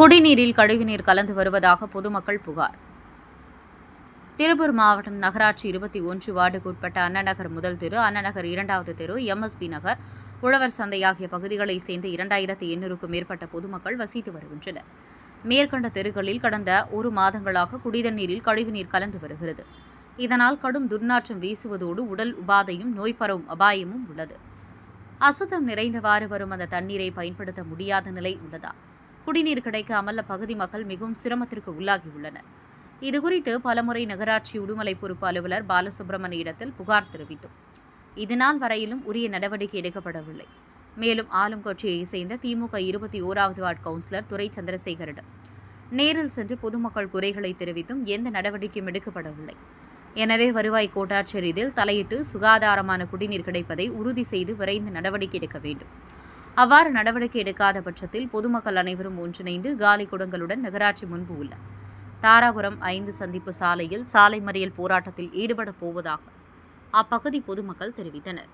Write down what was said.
குடிநீரில் கழிவுநீர் கலந்து வருவதாக பொதுமக்கள் புகார். திருப்பூர் மாவட்டம் நகராட்சி இருபத்தி ஒன்று வார்டுக்குட்பட்ட அண்ணநகர் முதல் தெரு அண்ணநகர் இரண்டாவது தெரு எம்எஸ்பி நகர் உழவர் சந்தை ஆகிய பகுதிகளைச் சேர்ந்த இரண்டாயிரத்தி எண்ணூறுக்கும் மேற்பட்ட பொதுமக்கள் வசித்து வருகின்றனர். மேற்கண்ட தெருக்களில் கடந்த ஒரு மாதங்களாக குடிதண்ணீரில் கழிவுநீர் கலந்து வருகிறது. இதனால் கடும் துர்நாற்றம் வீசுவதோடு உடல் உபாதையும் நோய் பரவும் அபாயமும் உள்ளது. அசுத்தம் நிறைந்தவாறு வரும் அந்த தண்ணீரை பயன்படுத்த முடியாத நிலை உள்ளதா? குடிநீர் கிடைக்காமல் அப்பகுதி மக்கள் மிகவும் சிரமத்திற்கு உள்ளாகியுள்ளனர். இதுகுறித்து பலமுறை நகராட்சி உடுமலை பொறுப்பு அலுவலர் பாலசுப்ரமணியிடத்தில் புகார் தெரிவித்தோம். இதுநாள் வரையிலும் உரிய நடவடிக்கை எடுக்கப்படவில்லை. மேலும் ஆளும் கட்சியை சேர்ந்த திமுக இருபத்தி ஓராவது வார்டு கவுன்சிலர் துரை சந்திரசேகரிடம் நேரில் சென்று பொதுமக்கள் குறைகளை தெரிவித்தும் எந்த நடவடிக்கையும் எடுக்கப்படவில்லை. எனவே வருவாய் கோட்டாட்சியர் இதில் தலையிட்டு சுகாதாரமான குடிநீர் கிடைப்பதை உறுதி செய்து விரைந்து நடவடிக்கை எடுக்க வேண்டும். அவ்வாறு நடவடிக்கை எடுக்காத பட்சத்தில் பொதுமக்கள் அனைவரும் ஒன்றிணைந்து காலி குடங்களுடன் நகராட்சி முன்பு உள்ள தாராபுரம் ஐந்து சந்திப்பு சாலையில் சாலை மறியல் போராட்டத்தில் ஈடுபடப் போவதாக அப்பகுதி பொதுமக்கள் தெரிவித்தனர்.